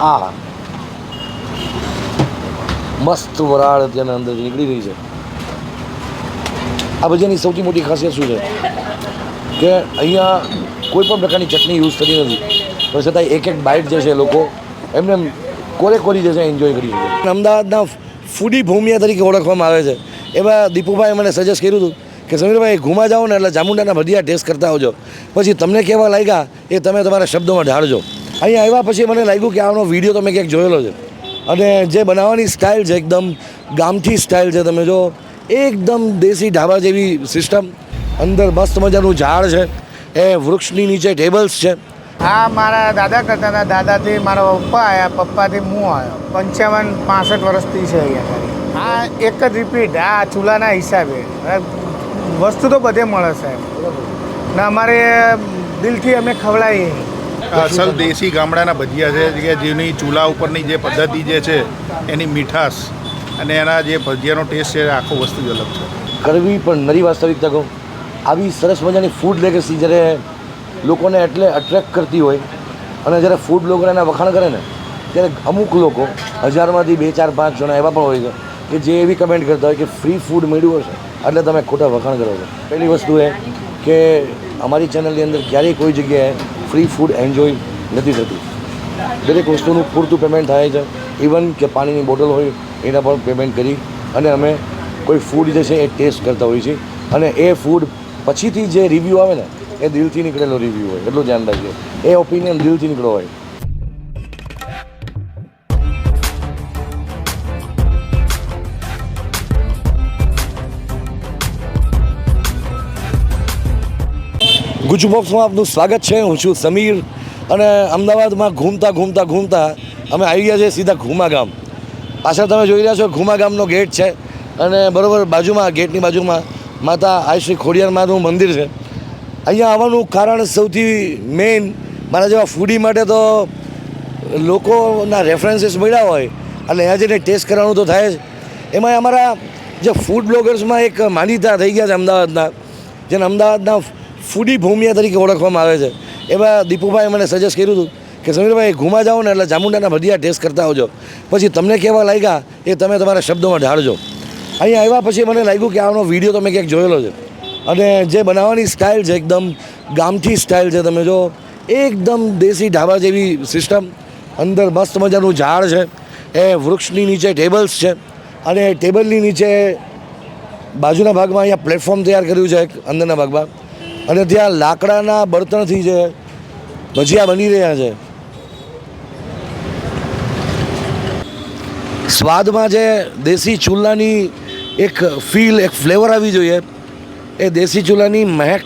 આ મસ્ત વરાળ અત્યારના અંદર નીકળી રહી છે. આ ભજીયાની સૌથી મોટી ખાસિયત શું છે? કે અહીંયા કોઈ પણ પ્રકારની ચટણી યુઝ થતી નથી. પણ છતાં એક એક બાઇટ જે છે લોકો એમને એમ કોરે કોરી જે છે એન્જોય કરી શકે. અમદાવાદના ફૂડી ભૂમિયા તરીકે ઓળખવામાં આવે છે. એવા દીપુભાઈ મને સજેસ્ટ કર્યું હતું કે, સમીરભાઈ, ઘુમા જાઓ ને એટલે ચામુંડાના ભજીયા ટેસ્ટ કરતા આવજો. પછી તમને કેવા લાગ્યા એ તમે તમારા શબ્દોમાં ઢાળજો. અહીંયા આવ્યા પછી મને લાગ્યું કે આનો વીડિયો તમે ક્યાંક જોયેલો છે. અને જે બનાવવાની સ્ટાઇલ છે એકદમ ગામઠી સ્ટાઇલ છે તમે જો, એકદમ દેશી ઢાબા જેવી સિસ્ટમ અંદર મસ્ત મજાનું ઝાડ છે, એ વૃક્ષની નીચે ટેબલ્સ છે. આ મારા દાદા કરતા દાદાથી મારા પપ્પા આવ્યા પપ્પાથી હું આવ્યો પંચાવન, પાસઠ વર્ષથી છે અહીંયા આ એક જ રિપીટ આ ચૂલાના હિસાબે. વસ્તુ તો બધે મળે સાહેબ. ને અમારે દિલથી અમે ખવડાવીએ. અસલ દેશી ગામડાના ભજીયા છે કે જેની ચૂલા ઉપરની જે પદ્ધતિ જે છે, એની મીઠાશ અને એના જે ભજીયાનો ટેસ્ટ છે આખો વસ્તુ જ અલગ છે. કરવી પણ નરી વાસ્તવિકતા કહું આવી સરસ મજાની ફૂડ લેગસી જ્યારે લોકોને એટલે અટ્રેક્ટ કરતી હોય અને જ્યારે ફૂડ બ્લોગર એના વખાણ કરે ને, ત્યારે અમુક લોકો, હજારમાંથી બે ચાર પાંચ જણા એવા પણ હોય છે કે જે એવી કમેન્ટ કરતા હોય કે ફ્રી ફૂડ મળ્યું હશે, એટલે તમે ખોટા વખાણ કરો છો. પહેલી વસ્તુ એ કે અમારી ચેનલની અંદર ક્યારેય કોઈ જગ્યાએ ફ્રી ફૂડ એન્જોય નથી થતું. દરેક વસ્તુનું પૂરતું પેમેન્ટ થાય છે. ઇવન કે પાણીની બોટલ હોય, એના પણ પેમેન્ટ કરી અને અમે કોઈ ફૂડ જે છે એ ટેસ્ટ કરતા હોઈએ છીએ. અને એ ફૂડ પછીથી જે રિવ્યૂ આવે ને, એ દિલથી નીકળેલો રિવ્યૂ હોય. એટલું ધ્યાન રાખજો. એ ઓપિનિયન દિલથી નીકળો હોય. ગુજુ બોક્સમાં આપનું સ્વાગત છે. હું છું સમીર અને અમદાવાદમાં ઘૂમતા ઘૂમતા ઘૂમતા અમે આવી ગયા છીએ સીધા ઘુમા ગામ. પાછળ તમે જોઈ રહ્યા છો ઘુમા ગામનો ગેટ છે અને બરોબર બાજુમાં, ગેટની બાજુમાં માતા આયશ્રી ખોડિયાર માનું મંદિર છે. અહીંયા આવવાનું કારણ સૌથી મેઇન મારા જેવા ફૂડી માટે તો લોકોના રેફરન્સીસ મળ્યા હોય અને અહીંયા જઈને ટેસ્ટ કરવાનું તો થાય જ. એમાં અમારા જે ફૂડ બ્લોગર્સમાં એક માન્યતા થઈ ગયા છે અમદાવાદના. જેને અમદાવાદના ફૂડી ભૂમિયા તરીકે ઓળખવામાં આવે છે. એવા દીપુભાઈ મને સજેસ્ટ કર્યું હતું કે, સમીરભાઈ, ઘુમા જાઓ ને એટલે ચામુંડાના ભજીયા ટેસ્ટ કરતા આવજો. પછી તમને કેવા લાગ્યા એ તમે તમારા શબ્દોમાં ઢાળજો. અહીંયા આવ્યા પછી મને લાગ્યું કે, આનો વીડિયો તમે ક્યાંક જોયેલો છે. અને જે બનાવવાની સ્ટાઇલ છે એકદમ ગામઠી સ્ટાઇલ છે, તમે જો. એકદમ દેશી ઢાબા જેવી સિસ્ટમ અંદર મસ્ત મજાનું ઝાડ છે. એ વૃક્ષની નીચે ટેબલ્સ છે. અને ટેબલની નીચે બાજુના ભાગમાં અહીંયા પ્લેટફોર્મ તૈયાર કર્યું છે એક અંદરના ભાગમાં. અને ત્યાં લાકડાના બળતણથી જે ભજીયા બની રહ્યા છે. સ્વાદમાં જે દેશી ચૂલાની એક ફીલ એક ફ્લેવર આવી જોઈએ. એ દેશી ચૂલાની મહેક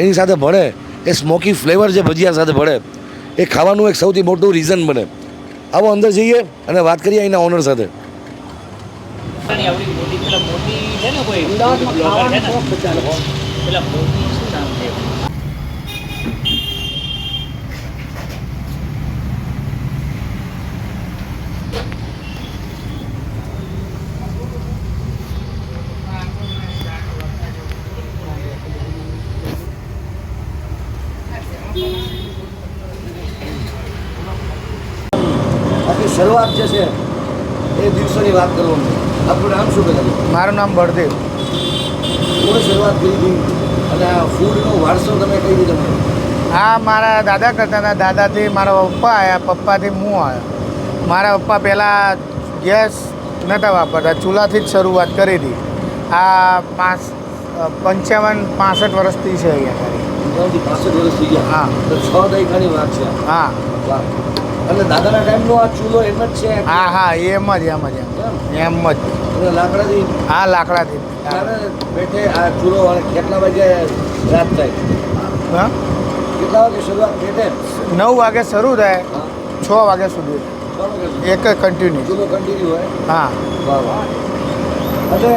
એની સાથે ભળે, એ સ્મોકી ફ્લેવર જે ભજીયા સાથે ભળે, એ ખાવાનું એક સૌથી મોટું રીઝન બને. આવો અંદર જઈએ અને વાત કરીએ અહીંના ઓનર સાથે. મોટી પેલા મોટી છે ને કોઈ બ્લોગર છે ને પેલા મોટી શું નામ છે આખી શરૂઆત જે છે એ દિવસોની વાત કરવાની આપણું નામ શું કહેવાય? મારું નામ બળદેવ. કોણે શરૂઆત કરી હતી? અને આ ફૂડનો વારસો તમે કઈ રીતે મળ્યો હા મારા દાદા કરતા હતા. દાદાથી મારા પપ્પા આવ્યા પપ્પાથી હું આવ્યો મારા પપ્પા પહેલાં ગેસ નહોતા વાપરતા. ચૂલાથી જ શરૂઆત કરી હતી. આ પાંચ પંચાવન પાસઠ વર્ષથી છે અહીંયા. પંચાવનથી પાસઠ વર્ષ થઈ ગયા. હા. તો છ દાયકાની વાત છે. હા. વાહ. એટલે દાદાના ટાઈમનો આ ચૂલો એમ જ છે? હા હા એમ જ એમ જ એમ જ. લાકડાથી? આ લાકડાથી. બેઠે આ ચૂલો કેટલા વાગે રાત થાય? હા? કેટલા વાગે શરૂઆત બેઠે? નવ વાગે શરૂ થાય. છ વાગે સુધી. એક જ કન્ટિન્યુ ચૂલો કન્ટિન્યુ હોય? હા. વાહ વાહ. એટલે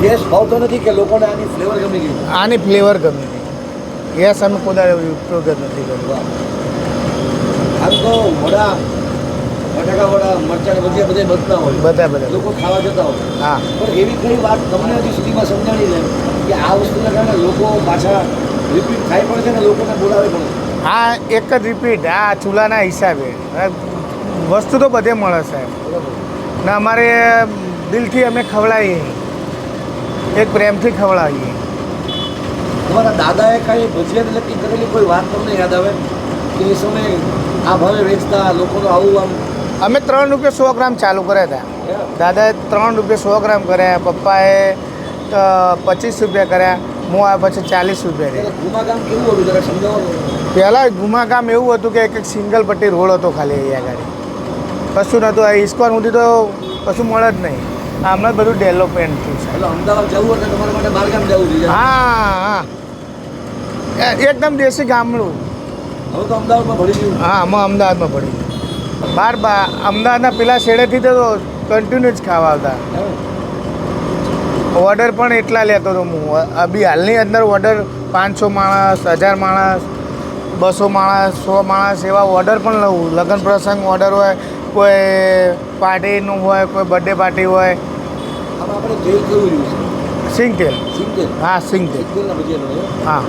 ગેસ ભાવતો નથી કે લોકોને આની ફ્લેવર ગમી ગઈ? આની ફ્લેવર ગમી ગેસ અમે કોદાળ ઉપયોગ જ નથી કર્યો વાહ તો વડા બટાકા વડા મરચાં ભજીયા બધા બનતા હોય. બધા બધા લોકો ખાવા જતા હોય. હા. પણ એવી કઈ વાત તમને હજી સુધીમાં સમજાણી છે કે આ વસ્તુના કારણે લોકો પાછા રિપીટ થાય પણ છે ને લોકોને બોલાવે પણ હા આ એક જ રિપીટ આ ચૂલાના હિસાબે. વસ્તુ તો બધે મળે સાહેબ. ને અમારે દિલથી અમે ખવડાવીએ એક પ્રેમથી ખવડાવીએ. તમારા દાદાએ કાંઈ ભજીયાને નક્કી કરેલી કોઈ વાત તમને યાદ આવે? કે એ સમયે આ ભાવે વેચતા લોકોનું આવું આમ અમે ત્રણ રૂપિયા સો ગ્રામ ચાલુ કર્યા હતા. દાદાએ ત્રણ રૂપિયા સો ગ્રામ કર્યા પપ્પાએ પચીસ રૂપિયા કર્યા હું આવ્યા પછી ચાલીસ રૂપિયા. પહેલાં ગુમા ગામ એવું હતું કે એક એક સિંગલ પટ્ટી રોડ હતો ખાલી અહીંયા આગળ. કશું નહોતું આ ઇસ્કોન સુધી તો કશું મળે જ નહીં. આ હમણાં બધું ડેવલપમેન્ટ થયું છે. હા હા. એકદમ દેશી ગામડું. હવે તો અમદાવાદમાં ભળી ગયું. હા આમાં અમદાવાદમાં બાર બા અમદાવાદના પેલા શેડેથી તો કન્ટિન્યુ જ ખાવા આવતા. ઓર્ડર પણ એટલા લેતો હતો હું. અભી હાલની અંદર ઓર્ડર પાંચસો માણસ હજાર માણસ બસો માણસ સો માણસ એવા ઓર્ડર પણ લઉં. લગ્ન પ્રસંગ ઓર્ડર હોય કોઈ પાર્ટીનું હોય કોઈ બર્થડે પાર્ટી હોય. આમાં આપણે તેલ કેવું યુઝ સિંગ તેલ. હા સિંગ તેલ. છે. હા.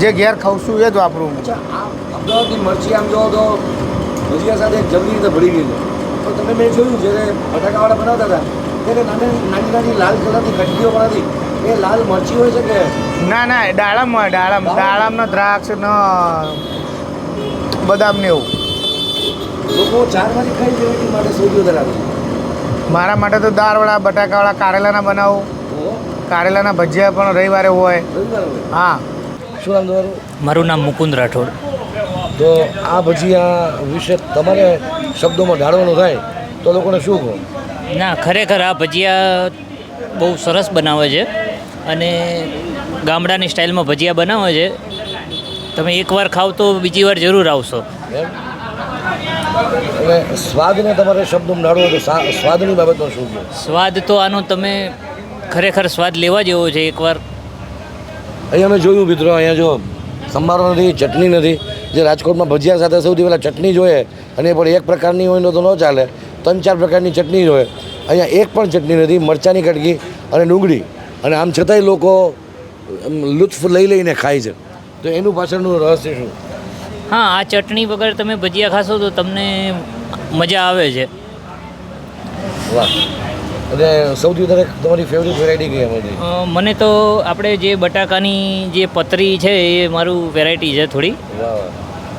જે ઘેર ખાવશું એ જ વાપરું અચ્છા અમદાવાદની મરચી આમ જોવો તો ભજીયા સાથે એક જબરી રીતે ભળી ગઈ છે પણ તમે મેં જોયું જ્યારે બટાકાવાળા બનાવતા હતા ત્યારે નાની નાની નાની લાલ કલરની કટકીઓ હતી. એ લાલ મરચી હોય છે કે? ના ના દાડમ હોય દાડમ દાડમનો દ્રાક્ષ નો બદામ ને એવું. લોકો ચારમાંથી કઈ વેરાયટી માટે સૌથી વધારે આવે મારા માટે તો દાળવડા બટાકાવાળા કારેલાના બનાવું. કારેલાના ભજીયા પણ રવિવારે હોય. હોય. હા. શું નામ તમારું? મારું નામ મુકુંદ રાઠોડ. તો આ ભજીયા વિશે તમારે શબ્દોમાં ઢાળવાનું થાય તો લોકોને શું કહો? ના ખરેખર આ ભજીયા બહુ સરસ બનાવે છે અને ગામડાની સ્ટાઇલમાં ભજીયા બનાવે છે. તમે એકવાર ખાવ તો બીજી વાર જરૂર આવશો. એટલે સ્વાદને તમારે શબ્દોમાં ઢાળવો તો સ્વાદની બાબતમાં શું કહો? સ્વાદ તો આનો તમે ખરેખર સ્વાદ લેવા જેવો છે એકવાર. અહીંયા અમે જોયું મિત્રો અહીંયા જો સંભારો નથી ચટણી નથી જે રાજકોટમાં ભજીયા સાથે સૌથી પહેલાં ચટણી જોઈએ અને એ પણ એક પ્રકારની હોય તો ન ચાલે. ત્રણ ચાર પ્રકારની ચટણી જોઈએ. અહીંયા એક પણ ચટણી નથી મરચાંની કટકી અને ડુંગળી. અને આમ છતાંય લોકો લુત્ફ લઈ લઈને ખાય છે. તો એનું પાછળનું રહસ્ય શું? હા આ ચટણી વગર તમે ભજીયા ખાશો તો તમને મજા આવે છે. વાહ. અને સૌથી વધારે તમારી ફેવરિટ વેરાયટી કઈ એમાંથી મને તો આપણે જે બટાકાની જે પતરી છે એ મારું વેરાયટી છે થોડી.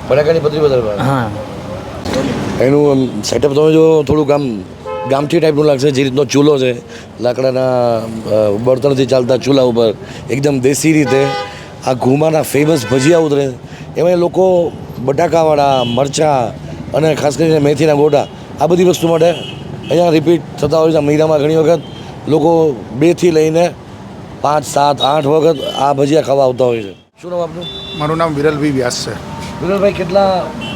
બટાકાની પતરી વધારે હા. એનું સેટઅપ તમે જો થોડુંક આમ ગામઠી ટાઈપનું લાગશે જે રીતનો ચૂલો છે લાકડાના બળતણથી ચાલતા ચૂલા ઉપર એકદમ દેશી રીતે આ ઘુમાના ફેમસ ભજીયા ઉતરે. એમાં લોકો બટાકાવાળા મરચાં અને ખાસ કરીને મેથીના ગોટા આ બધી વસ્તુ માટે અહીંયા રિપીટ થતા હોય છે. મહિનામાં ઘણી વખત લોકો બેથી લઈને પાંચ, સાત, આઠ વખત આ ભજીયા ખાવા આવતા હોય છે. શું નામ આપનું? મારું નામ વિરલભાઈ વ્યાસ છે. વિનોદભાઈ કેટલા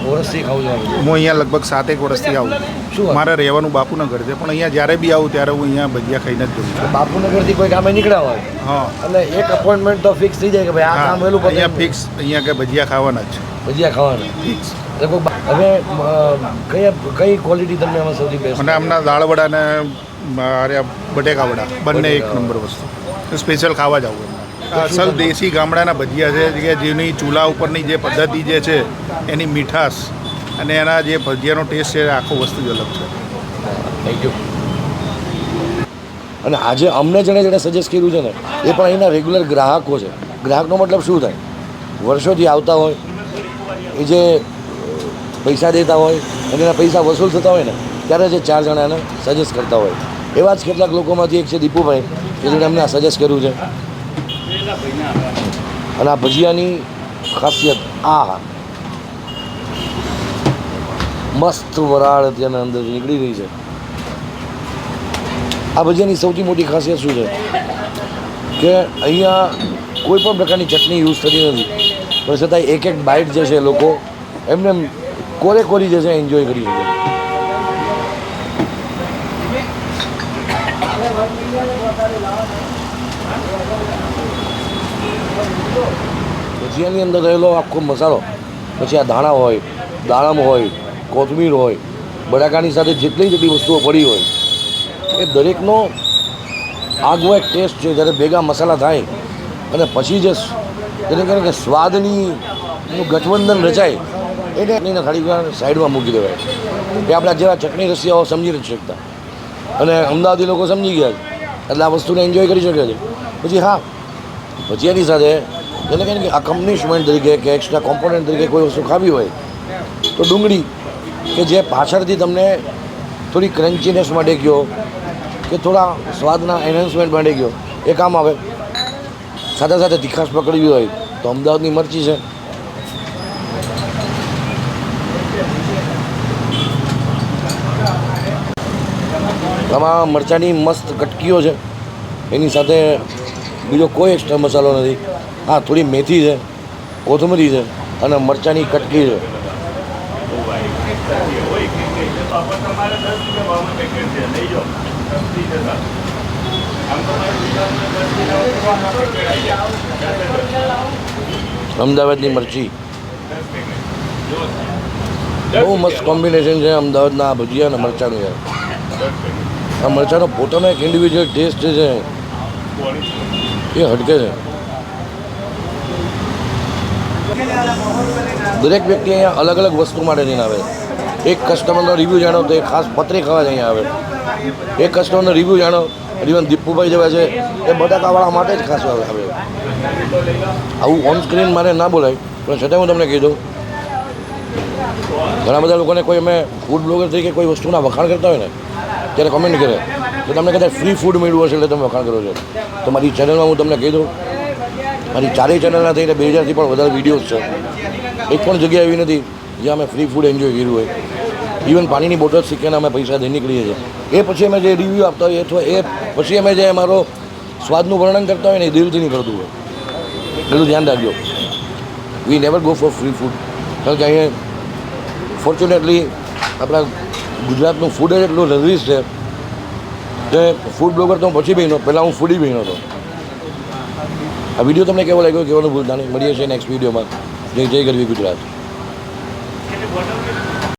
વર્ષથી ખાવ છો હું અહીંયા લગભગ સાતેક વર્ષથી આવું. શું? મારે રહેવાનું બાપુનગર છે પણ અહીંયા જ્યારે બી આવું ત્યારે હું અહીંયા ભજીયા ખાઈને જ જઉં છું. બાપુનગરથી કોઈ કામે નીકળ્યા હોય? હા. એટલે એક અપોઇન્ટમેન્ટ તો ફિક્સ થઈ જાય કે ભાઈ આ કામ પતે અહીંયા ફિક્સ અહીંયા કે ભજીયા ખાવાના જ ભજીયા ખાવાના. ફિક્સ હવે કઈ કઈ ક્વોલિટી તમને આમાં સૌથી બેસ્ટ અને આમના દાળ વડા ને બટેકા વડા બંને એક નંબર વસ્તુ. સ્પેશિયલ ખાવા જ આવું. અસલ દેશી ગામડાના ભજીયા છે કે જેની ચૂલા ઉપરની જે પદ્ધતિ જે છે, એની મીઠાશ અને એના જે ભજીયાનો ટેસ્ટ છે આખો વસ્તુ જ અલગ છે. થેન્ક યુ અને આજે અમને જેણે જેણે સજેસ્ટ કર્યું છે ને, એ પણ અહીંના રેગ્યુલર ગ્રાહકો છે. ગ્રાહકનો મતલબ શું થાય? વર્ષોથી આવતા હોય, એ જે પૈસા દેતા હોય, અને એના પૈસા વસૂલ થતા હોય ને, ત્યારે જે ચાર જણા એને સજેસ્ટ કરતા હોય. એવા જ કેટલાક લોકોમાંથી એક છે દીપુભાઈ, કે જેણે અમને આ સજેસ્ટ કર્યું છે. અને આ ભજીયાની ખાસિયત આ. મસ્ત વરાળ અત્યારના અંદરથી નીકળી રહી છે. આ ભજીયાની સૌથી મોટી ખાસિયત શું છે? કે અહીંયા કોઈ પણ પ્રકારની ચટણી યુઝ થતી નથી. પણ છતાં એક એક બાઇટ જે છે લોકો એમને એમ કોરે કોરી જે છે એન્જોય કરી શકે. ભજીયાની અંદર રહેલો આખો મસાલો, પછી આ ધાણા હોય, દાડમ હોય, કોથમીર હોય, બટાકાની સાથે જેટલી જેટલી વસ્તુઓ પડી હોય, એ દરેકનો આગવો એક ટેસ્ટ છે. જ્યારે ભેગા મસાલા થાય અને પછી જે તેને કહે કે સ્વાદની ગઠબંધન રચાય, એને એને ખાલી સાઈડમાં મૂકી દેવાય. એ આપણા જેવા ચટણી રસિયાઓ સમજી નથી શકતા. અને અમદાવાદી લોકો સમજી ગયા એટલે આ વસ્તુને એન્જોય કરી શકે છે. પછી હા ભજીયાની સાથે, એટલે કે આ અકમ્પનિશમેન્ટ તરીકે કે એક્સ્ટ્રા કોમ્પોનન્ટ તરીકે કોઈ વસ્તુ ખાવી હોય, તો ડુંગળી, કે જે પાછળથી તમને થોડી ક્રન્ચીનેસ માટે ગયો કે થોડા સ્વાદના એન્હાન્સમેન્ટ માટે ગયો એ કામ આવે. સાથે સાથે તીખાશ પકડવી હોય, તો અમદાવાદની મરચી છે. આમાં મરચાંની મસ્ત કટકીઓ છે. એની સાથે બીજો કોઈ એક્સ્ટ્રા મસાલો નથી. હા, થોડી મેથી છે, કોથમરી છે અને મરચાંની કટકી છે. અમદાવાદની મરચી. બહુ મસ્ત કોમ્બિનેશન છે અમદાવાદના આ ભજીયા અને મરચાંનું યાર. આ મરચાંનો પોતાનો એક ઇન્ડિવિજ્યુઅલ ટેસ્ટ છે. એ હટકે છે. દરેક વ્યક્તિ અહીંયા અલગ અલગ વસ્તુ માટે જઈને આવે. એક કસ્ટમરનો રિવ્યૂ જાણો તો એ ખાસ પતરી ખાવા જ અહીંયા આવે. એક કસ્ટમરનો રિવ્યૂ જાણો ઇવન દીપુભાઈ જેવા છે, એ બટાકાવાળા માટે જ ખાસ આવે. આવું. ઓન સ્ક્રીન મારે ના બોલાય, પણ છતાં હું તમને કીધું ઘણા બધા લોકોને કોઈ અમે ફૂડ બ્લોગર તરીકે કોઈ વસ્તુના વખાણ કરતા હોય ને, ત્યારે કમેન્ટ કરે. તો તમને કદાચ ફ્રી ફૂડ મળ્યું હશે એટલે તમે વખાણ કરો છો. તો મારી ચેનલમાં હું તમને કહી દઉં, મારી ચારેય ચેનલના થઈને બે હજારથી પણ વધારે વિડીયોઝ છે. એક પણ જગ્યા એવી નથી જ્યાં અમે ફ્રી ફૂડ એન્જોય કર્યું હોય. ઇવન પાણીની બોટલ શીખીને અમે પૈસા દઈ નીકળીએ છીએ. એ પછી અમે જે રિવ્યૂ આપતા હોઈએ અથવા એ પછી અમે જે અમારો સ્વાદનું વર્ણન કરતા હોય ને એ દિલથી નહીં કરતું હોય. એટલું ધ્યાન રાખજો. We never go for free food કારણ કે અહીંયા ફોર્ચ્યુનેટલી આપણા ગુજરાતનું ફૂડ જ એટલું લગ્ઝરીસ છે. કે ફૂડ બ્લોગર તો હું પછી બહેનો પહેલાં હું ફૂડી બહેનો હતો. આ વીડિયો તમને કેવો લાગ્યો? કહેવાનું ભૂલતા નહીં મળીએ છીએ નેક્સ્ટ વિડીયોમાં જય જય ગરવી ગુજરાત.